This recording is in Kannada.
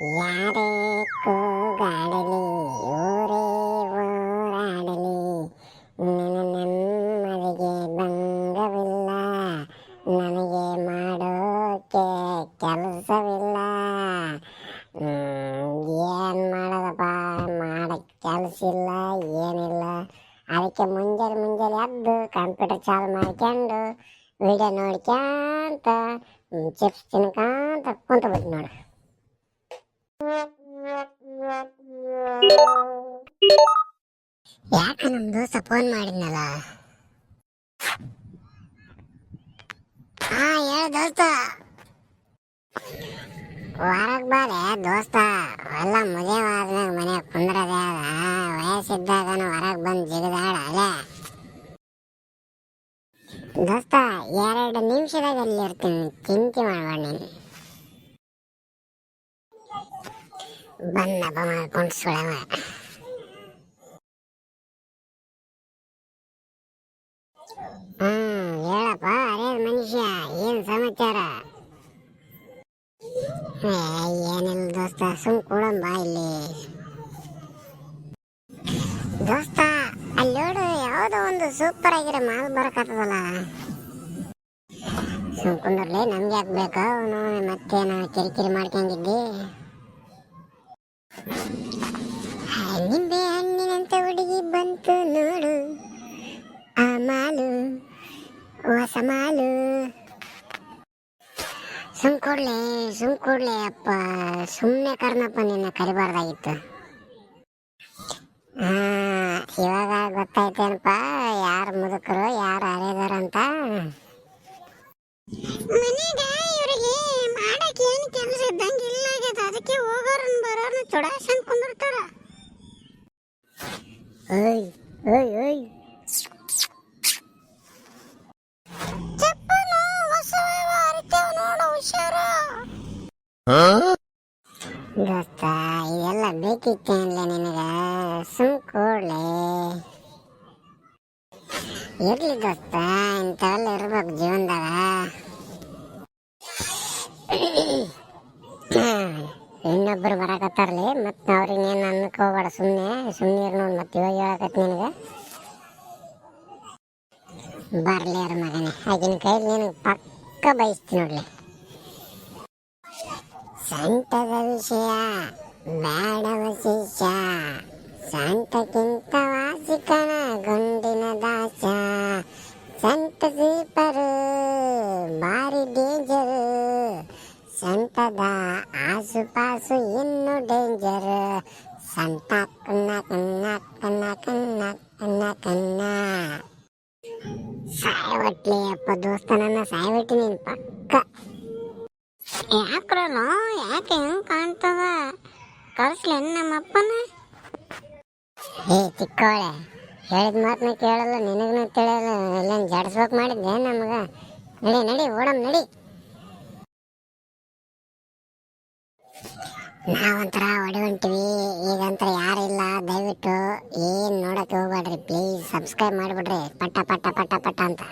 ಯಾರೇ ಕೂಗಾಡಲಿ, ಊರೇ ಓಡಾಡಲಿ ನನ್ನ ನೆಮ್ಮದಿಗೆ ಭಂಗವಿಲ್ಲ ನನಗೆ ಮಾಡೋಕೆ ಕೆಲಸವಿಲ್ಲ. ಏನು ಮಾಡೋದಪ್ಪ, ಮಾಡಕ್ಕೆ ಕೆಲಸ ಇಲ್ಲ ಏನಿಲ್ಲ. ಅದಕ್ಕೆ ಮುಂಜಾನೆ ಮುಂಜಾನೆ ಎದ್ದು ಕಂಪ್ಯೂಟರ್ ಚಾಲು ಮಾಡ್ಕೊಂಡು ವಿಡಿಯೋ ನೋಡ್ಕ್ಯಾಂತ ಚಿಪ್ಸ್ ಕುಂತ ಕುಂತ್ಬಿಟ್ಟು ನೋಡು. ಯಾಕ ನಮ್ ದೋಸ್ತ ಫೋನ್ ಮಾಡಿದ್ನಲ್ಲ? ಹಾ, ಹೇಳ ದೋಸ್ತ. ಹೊರಗ್ ಬಾರೆ ದೋಸ್ತ, ಎಲ್ಲ ಮದುವೆ ಮನೆ ಮನ್ಯಾಗ ಕುಂದ್ರದೆ ಅದ. ವಯಸ್ಸಿದ್ದಾಗನು ಹೊರಗ್ ಬಂದು ಜಿಗದಾಡ ಅಲೆ ದೋಸ್ತ, ಎರಡು ನಿಮಿಷದಾಗ ಅಲ್ಲಿ ಇರ್ತೀನಿ ಚಿಂತೆ ಮಾಡಬೇಡ ನೀನು. ಬಂದಪ್ಪ ಮಾಡ್ಕೊಂಡು ಹ್ಮ್ ಹೇಳಪ್ಪ ಅರೇ ಮನುಷ್ಯ, ಏನ್ ಸಮಾಚಾರ? ಏನಿಲ್ಲ ದೋಸ್ತ ಸುಮ್ ಕೊಡಂಬ ಇಲ್ಲಿ ದೋಸ್ತ, ಅಲ್ಲಿ ನೋಡು, ಯಾವುದೋ ಒಂದು ಸೂಪರ್ ಆಗಿರೋ ಮಾಲ್ ಬರಕತ್ತದಲ್ಲ? ಸುಮ್ ಕುಂದ್ರಲಿ ನಮ್ಗೆ ಯಾಕೆ ಬೇಕು? ಮತ್ತೆ ಮತ್ತೇನು ಕಿರಿಕಿರಿ ಮಾಡ್ಕೊಂಡಿದ್ದಿ ನಿಂಬೆ ಹಣ್ಣಿನಂತ ಹುಡುಗಿ ಬಂತು ನೋಡು. ಆ ಮಾಲು, ಹೊಸ ಮಾಲು. ಸುಮ್ ಕೊಡ್ಲೆ, ಸುಮ್ ಅಪ್ಪ ಸುಮ್ಮನೆ ಕರ್ನಪ್ಪ ನಿನ್ನ ಕರಿಬಾರ್ದಾಗಿತ್ತು. ಇವಾಗ ಗೊತ್ತಾಯ್ತೇನಪ್ಪ, ಯಾರು ಮುದುಕರು, ಯಾರು ಅರೆದಾರಂತ ಮನೆಗ? ಓಯ್ ಓಯ್ ಓಯ್ ಚಪ್ಪಲು ಹೊಸವ ಅರಿತೇವ್ ನೋಡು ಹುಷಾರ ದೋಸ್ತ ಇದೆಲ್ಲ ಬೇಕಿತ್ತೇನ್ಲೆ ನಿನಗ ಸುಮ್ ಕೊಡ್ಲೆ ಇರ್ಲಿ ದೋಸ್ತ ಇಂಥವೆಲ್ಲ ಇರ್ಬೇಕು ಜೀವನದಾಗ ಮತ್ತೆ ಅವ್ರಿಗೆ ಏನು ಅನ್ನಕ್ಕೆ ಹೋಗ್ಬೇಡ ಸುಮ್ಮನೆ ಸುಮ್ಮನೆ ಇರು ನೋಡಿ ಮತ್ತೆ ಇವಾಗ ಹೇಳಕತ್ತಿ ನಿನಗೆ. ಬರಲಿ ಅವ್ರ ಮಗನೇ, ಆಗಿನ ಕೈಲಿ ನಿನಗೆ ಪಕ್ಕ ಬಯಸ್ತೀನಿ ನೋಡ್ಲಿ. ಸಂತದ ವಿಷಯ ಬೇಡವ ಶಿಷ್ಯ, ಸಂತಕ್ಕಿಂತ ವಾಸಿಕನ ಗುಂಡಿನ ದಾಸ. ಸಂತ ಸೀಪರು ಸಂತದ ಆಸುಪಾಸು ಇನ್ನು ಡೇಂಜರ್ ಸಂತ ಕನ್ನ ಕನ್ನ ಕನ್ನ ಕನ್ನ ಕನ್ನ ಕನ್ನ ಸಾಯ್ವಟ್ಲಿ ಅಪ್ಪ ದೋಸ್ತ, ನನ್ನ ಸಾಯ್ಬಿಟ್ಟು ನೀನು ಪಕ್ಕ. ಯಾಕ್ರಲ್ಲ ಯಾಕೆ ಹೆಂಗ್ ಕಾಣ್ತದ? ಕಳಿಸ್ಲಿ ನಮ್ಮಪ್ಪನ ಏ ಚಿಕ್ಕವಳೆ ಹೇಳಿದ ಮಾತನ್ನ ಕೇಳಲ್ಲ, ನಿನಗನ ತಿಳಿಯಲ್ಲ ಎಲ್ಲ ಜಡ್ಸ್ಬೇಕು ಮಾಡಿದ್ದೆ ನಮಗ? ನಡಿ ನಡಿ ಓಡಮ್ ನಡಿ. ನಾವಂತರ ಹೊಡಿ ಹೊಂಟಿವಿ ಯಾರಿಲ್ಲ ದಯವಿಟ್ಟು ಏನು ನೋಡೋಕೆ ಹೋಗ್ಬೇಡ್ರಿ ಪ್ಲೀಸ್ ಸಬ್ಸ್ಕ್ರೈಬ್ ಮಾಡಿಬಿಡ್ರಿ. ಪಟ್ಟ ಪಟ್ಟ ಪಟ್ಟ ಪಟ್ಟ ಅಂತ.